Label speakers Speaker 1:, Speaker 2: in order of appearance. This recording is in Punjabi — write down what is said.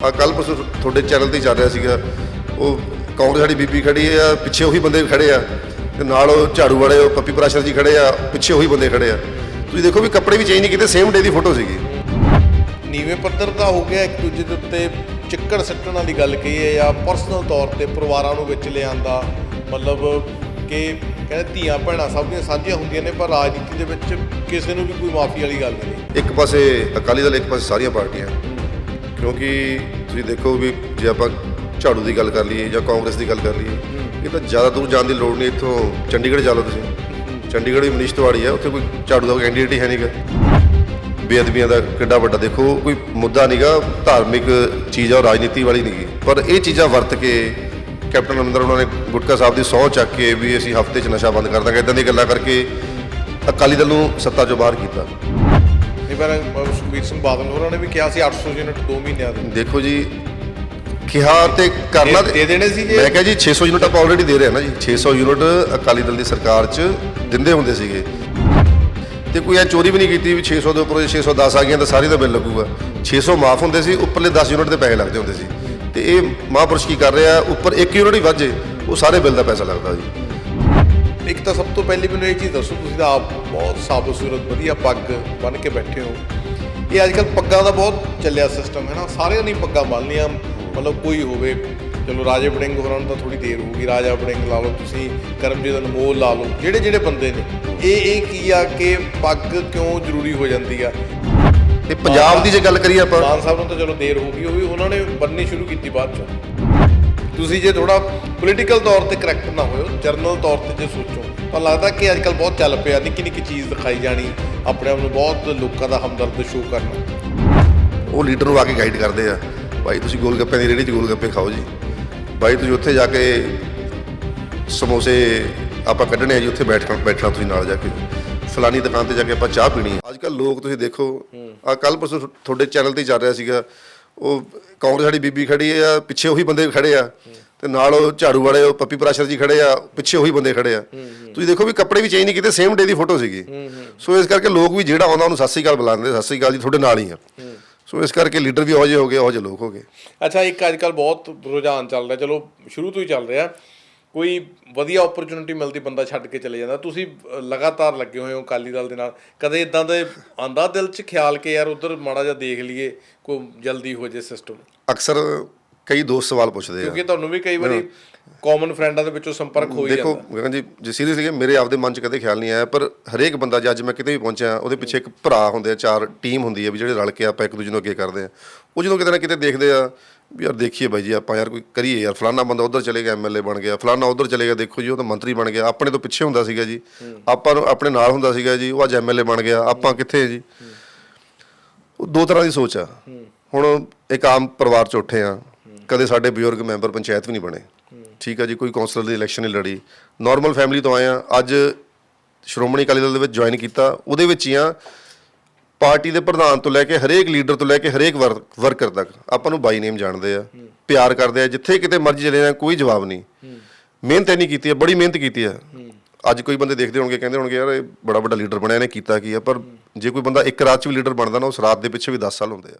Speaker 1: ਆ ਕੱਲ ਪਰਸੋਂ ਤੁਹਾਡੇ ਚੈਨਲ ਤੇ ਚੱਲ ਰਿਹਾ ਸੀਗਾ। ਉਹ ਕਾਂਗਰਸ ਸਾਡੀ ਬੀਬੀ ਖੜੀ ਆ ਪਿੱਛੇ ਉਹੀ ਬੰਦੇ ਖੜੇ ਆ ਤੇ ਨਾਲ ਉਹ ਝਾੜੂ ਵਾਲੇ ਉਹ ਪੱਪੀ ਪ੍ਰਾਸ਼ਰ ਜੀ ਖੜੇ ਆ ਪਿੱਛੇ ਉਹੀ ਬੰਦੇ ਖੜੇ ਆ। ਤੁਸੀਂ ਦੇਖੋ ਵੀ ਕੱਪੜੇ ਵੀ ਚੇਂਜ ਨਹੀਂ ਕੀਤੇ ਸੇਮ ਡੇ ਦੀ ਫੋਟੋ ਸੀਗੀ।
Speaker 2: ਨੀਵੇਂ ਪੱਧਰ ਦਾ ਹੋ ਗਿਆ ਇੱਕ ਦੂਜੇ ਦੇ ਉੱਤੇ ਚਿੱਕੜ ਸੱਟਣ ਵਾਲੀ ਗੱਲ ਕਹੀ ਹੈ ਜਾਂ ਪਰਸਨਲ ਤੌਰ ਤੇ ਪਰਿਵਾਰਾਂ ਨੂੰ ਵਿੱਚ ਲਿਆਂਦਾ। ਮਤਲਬ ਕਿ ਕਹਿੰਦੇ ਧੀਆਂ ਭੈਣਾਂ ਸਭ ਦੀਆਂ ਸਾਂਝੀਆਂ ਹੁੰਦੀਆਂ ਨੇ ਪਰ ਰਾਜਨੀਤੀ ਦੇ ਵਿੱਚ ਕਿਸੇ ਨੂੰ ਵੀ ਕੋਈ ਮਾਫੀ ਵਾਲੀ ਗੱਲ ਨਹੀਂ।
Speaker 1: ਇੱਕ ਪਾਸੇ ਅਕਾਲੀ ਦਲ ਇੱਕ ਪਾਸੇ ਸਾਰੀਆਂ ਪਾਰਟੀਆਂ। ਕਿਉਂਕਿ ਤੁਸੀਂ ਦੇਖੋ ਵੀ ਜੇ ਆਪਾਂ ਝਾੜੂ ਦੀ ਗੱਲ ਕਰ ਲਈਏ ਜਾਂ ਕਾਂਗਰਸ ਦੀ ਗੱਲ ਕਰ ਲਈਏ ਇਹ ਤਾਂ ਜ਼ਿਆਦਾ ਦੂਰ ਜਾਣ ਦੀ ਲੋੜ ਨਹੀਂ ਇੱਥੋਂ ਚੰਡੀਗੜ੍ਹ ਜਾ ਲਓ ਤੁਸੀਂ। ਚੰਡੀਗੜ੍ਹ ਵੀ ਮਨੀਸ਼ ਤਿਵਾੜੀ ਆ ਉੱਥੇ ਕੋਈ ਝਾੜੂ ਦਾ ਕੈਂਡੀਡੇਟ ਹੀ ਹੈ ਨਹੀਂਗਾ ਬੇਅਦਬੀਆਂ ਦਾ ਕਿੱਡਾ ਵੱਡਾ ਦੇਖੋ ਕੋਈ ਮੁੱਦਾ ਨਹੀਂਗਾ ਧਾਰਮਿਕ ਚੀਜ਼ ਆ ਰਾਜਨੀਤੀ ਵਾਲੀ ਨਹੀਂਗੀ ਪਰ ਇਹ ਚੀਜ਼ਾਂ ਵਰਤ ਕੇ ਕੈਪਟਨ ਅਮਰਿੰਦਰ ਉਹਨਾਂ ਨੇ ਗੁਟਕਾ ਸਾਹਿਬ ਦੀ ਸਹੁੰ ਚੱਕ ਕੇ ਵੀ ਅਸੀਂ ਹਫ਼ਤੇ 'ਚ ਨਸ਼ਾ ਬੰਦ ਕਰ ਦਾਂਗੇ ਇਦਾਂ ਦੀਆਂ ਗੱਲਾਂ ਕਰਕੇ ਅਕਾਲੀ ਦਲ ਨੂੰ ਸੱਤਾ 'ਚੋਂ ਬਾਹਰ ਕੀਤਾ।
Speaker 2: ਇਹ ਵਾਰ ਸੁਖਬੀਰ ਸਿੰਘ ਬਾਦਲ ਹੋਰਾਂ ਨੇ ਵੀ ਕਿਹਾ ਸੀ 800 ਯੂਨਿਟ 2 ਮਹੀਨਿਆਂ ਦੇ
Speaker 1: ਦੇਖੋ ਜੀ ਕਿਹਾ ਤੇ ਕਰਨਾ
Speaker 2: ਦੇ- ਦੇਣੇ ਸੀ ਜੀ।
Speaker 1: ਮੈਂ ਕਿਹਾ ਜੀ 600 ਯੂਨਿਟ ਆਪਾਂ ਆਲਰੇਡੀ ਦੇ ਰਹੇ ਹਾਂ ਨਾ ਜੀ। 600 ਯੂਨਿਟ ਅਕਾਲੀ ਦਲ ਦੀ ਸਰਕਾਰ 'ਚ ਦਿੰਦੇ ਹੁੰਦੇ ਸੀਗੇ। ਤੇ ਕੋਈ ਐ ਚੋਰੀ ਵੀ ਨਹੀਂ ਕੀਤੀ ਵੀ 600 ਦੇ ਉੱਪਰ ਜੇ 610 ਆ ਗਈਆਂ ਤਾਂ ਸਾਰੀ ਦਾ ਬਿੱਲ ਲੱਗੂਗਾ। 600 ਮਾਫ ਹੁੰਦੇ ਸੀ ਉੱਪਰਲੇ 10 ਯੂਨਿਟ ਦੇ ਪੈਸੇ ਲੱਗਦੇ ਹੁੰਦੇ ਸੀ। ਤੇ ਇਹ ਮਹਾਂਪੁਰਸ਼ ਕੀ ਕਰ ਰਿਹਾ ਉੱਪਰ 1 ਯੂਨਿਟ ਹੀ ਵੱਧ ਜੇ ਉਹ ਸਾਰੇ ਬਿੱਲ ਦਾ ਪੈਸਾ ਲੱਗਦਾ ਜੀ।
Speaker 2: ਇੱਕ ਤਾਂ ਸਭ ਤੋਂ ਪਹਿਲੀ ਮੈਨੂੰ ਇਹ ਚੀਜ਼ ਦੱਸੋ ਤੁਸੀਂ ਤਾਂ ਆਪ ਬਹੁਤ ਸਾਬਤ ਸੂਰਤ ਵਧੀਆ ਪੱਗ ਬੰਨ ਕੇ ਬੈਠੇ ਹੋ। ਇਹ ਅੱਜ ਕੱਲ ਪੱਗਾਂ ਦਾ ਬਹੁਤ ਚੱਲਿਆ ਸਿਸਟਮ ਹੈ ਨਾ? ਸਾਰਿਆਂ ਨੇ ਪੱਗਾਂ ਬੰਨ ਲਈਆਂ ਮਤਲਬ ਕੋਈ ਹੋਵੇ ਚਲੋ ਰਾਜੇ ਵੜਿੰਗ ਹੋਰਾਂ ਨੂੰ ਤਾਂ ਥੋੜੀ ਦੇਰ ਹੋਊਗੀ ਰਾਜਾ ਵੜਿੰਗ ਲਾ ਲਓ ਤੁਸੀਂ ਕਰਮਜੀਤ ਅਨਮੋਲ ਲਾ ਲਓ ਜਿਹੜੇ ਜਿਹੜੇ ਬੰਦੇ ਨੇ। ਇਹ ਇਹ ਕੀ ਆ ਕਿ ਪੱਗ ਕਿਉਂ ਜ਼ਰੂਰੀ ਹੋ ਜਾਂਦੀ ਆ?
Speaker 1: ਤੇ ਪੰਜਾਬ ਦੀ ਜੇ ਗੱਲ ਕਰੀਏ ਆਪਾਂ
Speaker 2: ਮਾਨ ਸਾਹਿਬ ਨੂੰ ਤਾਂ ਚਲੋ ਦੇਰ ਹੋ ਗਈ ਉਹ ਵੀ ਉਹਨਾਂ ਨੇ ਬੰਨਣੀ ਸ਼ੁਰੂ ਕੀਤੀ ਬਾਅਦ ਚੋਂ। ਤੁਸੀਂ ਜੇ ਥੋੜਾ ਪੋਲੀਟੀਕਲ ਤੌਰ ਤੇ ਕਰੈਕਟ ਨਾ ਹੋਇਓ ਜਰਨਲ ਤੌਰ ਤੇ ਜੇ ਸੋਚੋ ਤਾਂ ਲੱਗਦਾ ਕਿ ਅੱਜ ਕੱਲ ਬਹੁਤ ਚੱਲ ਪਿਆ ਨਿੱਕੀ ਨਿੱਕੀ ਚੀਜ਼ ਦਿਖਾਈ ਜਾਣੀ ਆਪਣੇ ਆਪ ਨੂੰ ਬਹੁਤ ਲੋਕਾਂ ਦਾ ਹਮਦਰਦ ਸ਼ੋਅ ਕਰਨਾ।
Speaker 1: ਉਹ ਲੀਡਰ ਨੂੰ ਆ ਕੇ ਗਾਈਡ ਕਰਦੇ ਆ ਭਾਈ ਤੁਸੀਂ ਗੋਲ ਗੱਪੇ ਦੀ ਰੇਹੜੀ 'ਚ ਗੋਲ ਗੱਪੇ ਖਾਓ ਜੀ। ਭਾਈ ਤੁਸੀਂ ਉੱਥੇ ਜਾ ਕੇ ਸਮੋਸੇ ਆਪਾਂ ਕੱਢਣੇ ਆ ਜੀ ਉੱਥੇ ਬੈਠ ਬੈਠਣਾ ਤੁਸੀਂ ਨਾਲ ਜਾ ਕੇ। ਫਲਾਨੀ ਦੁਕਾਨ ਤੇ ਜਾ ਕੇ ਆਪਾਂ ਚਾਹ ਪੀਣੀ ਅੱਜ ਕੱਲ ਲੋਕ ਤੁਸੀਂ ਦੇਖੋ ਆ ਕੱਲ ਪਰਸੋਂ ਤੁਹਾਡੇ ਚੈਨਲ ਤੇ ਚੱਲ ਰਿਹਾ ਸੀਗਾ ਉਹ ਕਾਂਗਰਸ ਸਾਡੀ ਬੀਬੀ ਖੜੀ ਆ ਪਿੱਛੇ ਉਹੀ ਬੰਦੇ ਖੜੇ ਆ। ਤੇ ਨਾਲ ਉਹ ਝਾੜੂ ਵਾਲੇ ਉਹ ਪੱਪੀ ਪ੍ਰਾਸ਼ਰ ਜੀ ਖੜੇ ਆ ਪਿੱਛੇ ਉਹੀ ਬੰਦੇ ਖੜੇ ਆ। ਤੁਸੀਂ ਦੇਖੋ ਵੀ ਕੱਪੜੇ ਵੀ ਚੇਂਜ ਨਹੀਂ ਕੀਤੇ ਸੇਮ ਡੇ ਦੀ ਫੋਟੋ ਸੀਗੀ। ਸੋ ਇਸ ਕਰਕੇ ਲੋਕ ਵੀ ਜਿਹੜਾ ਆਉਂਦਾ ਉਹਨੂੰ ਸਤਿ ਸ੍ਰੀ ਅਕਾਲ ਬੁਲਾਉਂਦੇ ਸਤਿ ਸ੍ਰੀ ਅਕਾਲ ਜੀ ਤੁਹਾਡੇ ਨਾਲ ਹੀ ਆ। ਸੋ ਇਸ ਕਰਕੇ ਲੀਡਰ ਵੀ ਉਹੋ ਜਿਹੇ ਹੋ ਗਏ ਉਹੋ ਜਿਹੇ ਲੋਕ ਹੋ ਗਏ।
Speaker 2: ਅੱਛਾ ਇੱਕ ਅੱਜ ਕੱਲ ਬਹੁਤ ਰੁਝਾਨ ਚੱਲ ਰਿਹਾ ਚਲੋ ਸ਼ੁਰੂ ਤੋਂ ਹੀ ਚੱਲ ਰਿਹਾ। ਕੋਈ ਵਧੀਆ ਓਪਰਚੁਨਿਟੀ ਮਿਲਦੀ, ਬੰਦਾ ਛੱਡ ਕੇ ਚਲੇ ਜਾਂਦਾ। ਤੁਸੀਂ ਲਗਾਤਾਰ ਲੱਗੇ ਹੋਏ ਹੋ ਅਕਾਲੀ ਦਲ ਦੇ ਨਾਲ। ਕਦੇ ਇਦਾਂ ਦੇ ਆਂਦਾ ਦਿਲ 'ਚ ਖਿਆਲ ਕਿ ਯਾਰ ਉਧਰ ਮਾੜਾ ਜਿਹਾ ਦੇਖ ਲਈਏ, ਕੋਈ ਜਲਦੀ ਹੋ ਜੇ ਸਿਸਟਮ
Speaker 1: ਅਕਸਰ ਕਈ ਦੋਸਤ ਸਵਾਲ ਪੁੱਛਦੇ ਆ।
Speaker 2: ਕਿਉਂਕਿ ਤੁਹਾਨੂੰ ਵੀ ਕਈ ਵਾਰੀ ਕਾਮਨ ਫਰੈਂਡਾਂ ਦੇ ਵਿੱਚੋਂ ਸੰਪਰਕ ਹੋ ਹੀ
Speaker 1: ਦੇਖੋ
Speaker 2: ਜਾਂਦਾ।
Speaker 1: ਗਗਨ ਜੀ ਜੇ ਸੀਰੀਅਸਲੀ ਮੇਰੇ ਆਪਦੇ ਮਨ 'ਚ ਕਦੇ ਖਿਆਲ ਨਹੀਂ ਆਇਆ ਪਰ ਹਰੇਕ ਬੰਦਾ ਜੇ ਅੱਜ ਮੈਂ ਕਿਤੇ ਵੀ ਪਹੁੰਚਿਆ ਉਹਦੇ ਪਿੱਛੇ ਇੱਕ ਭਰਾ ਹੁੰਦੇ ਆ ਚਾਰ ਟੀਮ ਹੁੰਦੀ ਹੈ ਵੀ ਜਿਹੜੇ ਰਲ ਕੇ ਆਪਾਂ ਇੱਕ ਦੂਜੇ ਨੂੰ ਅੱਗੇ ਕਰਦੇ ਆ। ਉਹ ਜਦੋਂ ਕਿਤੇ ਨਾ ਕਿਤੇ ਦੇਖਦੇ ਆ ਵੀ ਯਾਰ ਦੇਖੀਏ ਬਾਈ ਜੀ ਆਪਾਂ ਯਾਰ ਕੋਈ ਕਰੀਏ ਯਾਰ ਫਲਾਨਾ ਬੰਦਾ ਉਧਰ ਚਲੇ ਗਿਆ ਐਮਐਲਏ ਬਣ ਗਿਆ ਫਲਾਨਾ ਉਧਰ ਚਲੇ ਗਿਆ ਦੇਖੋ ਜੀ ਉਹ ਤਾਂ ਮੰਤਰੀ ਬਣ ਗਿਆ ਆਪਣੇ ਤੋਂ ਪਿੱਛੇ ਹੁੰਦਾ ਸੀਗਾ ਜੀ। ਆਪਾਂ ਨੂੰ ਆਪਣੇ ਨਾਲ ਹੁੰਦਾ ਸੀਗਾ ਜੀ ਉਹ ਅੱਜ ਐਮਐਲਏ ਬਣ ਗਿਆ ਆਪਾਂ ਕਿੱਥੇ ਜੀ? ਉਹ ਦੋ ਤਰ੍ਹਾਂ ਦੀ ਸੋਚ ਆ। ਹੁਣ ਇੱਕ ਆਮ ਪਰਿਵਾਰ ਚ ਉੱਠੇ ਆ ਕਦੇ ਸਾਡੇ ਬਜ਼ੁਰਗ ਮੈਂਬਰ ਪੰਚਾਇਤ ਵੀ ਨਹੀਂ ਬਣੇ। ਠੀਕ ਆ ਜੀ, ਕੋਈ ਕੌਂਸਲਰ ਦੀ ਇਲੈਕਸ਼ਨ ਨਹੀਂ ਲੜੀ। ਨਾਰਮਲ ਫੈਮਿਲੀ ਤੋਂ ਆਏ ਆ ਅੱਜ ਸ਼੍ਰੋਮਣੀ ਅਕਾਲੀ ਦਲ ਦੇ ਵਿੱਚ ਜੁਆਇਨ ਕੀਤਾ। ਉਹਦੇ ਵਿੱਚ ਹੀ ਆ ਪਾਰਟੀ ਦੇ ਪ੍ਰਧਾਨ ਤੋਂ ਲੈ ਕੇ ਹਰੇਕ ਲੀਡਰ ਤੋਂ ਲੈ ਕੇ ਹਰੇਕ ਵਰਕਰ ਤੱਕ ਆਪਾਂ ਨੂੰ ਬਾਈ ਨੇਮ ਜਾਣਦੇ ਆ। ਪਿਆਰ ਕਰਦੇ ਆ। ਜਿੱਥੇ ਕਿਤੇ ਮਰਜ਼ੀ ਚਲੇ ਜਾਣ, ਕੋਈ ਜਵਾਬ ਨਹੀਂ। ਮਿਹਨਤ ਨਹੀਂ ਕੀਤੀ ਹੈ, ਬੜੀ ਮਿਹਨਤ ਕੀਤੀ ਆ ਅੱਜ ਕੋਈ ਬੰਦੇ ਦੇਖਦੇ ਹੋਣਗੇ, ਕਹਿੰਦੇ ਹੋਣਗੇ, ਯਾਰ ਇਹ ਬੜਾ ਵੱਡਾ ਲੀਡਰ ਬਣਿਆ, ਇਹਨੇ ਕੀਤਾ ਕੀ ਆ। ਪਰ ਜੇ ਕੋਈ ਬੰਦਾ ਇੱਕ ਰਾਤ ਚ ਵੀ ਲੀਡਰ ਬਣਦਾ ਨਾ, ਉਸ ਰਾਤ ਦੇ ਪਿੱਛੇ ਵੀ 10 ਸਾਲ ਹੁੰਦੇ ਆ।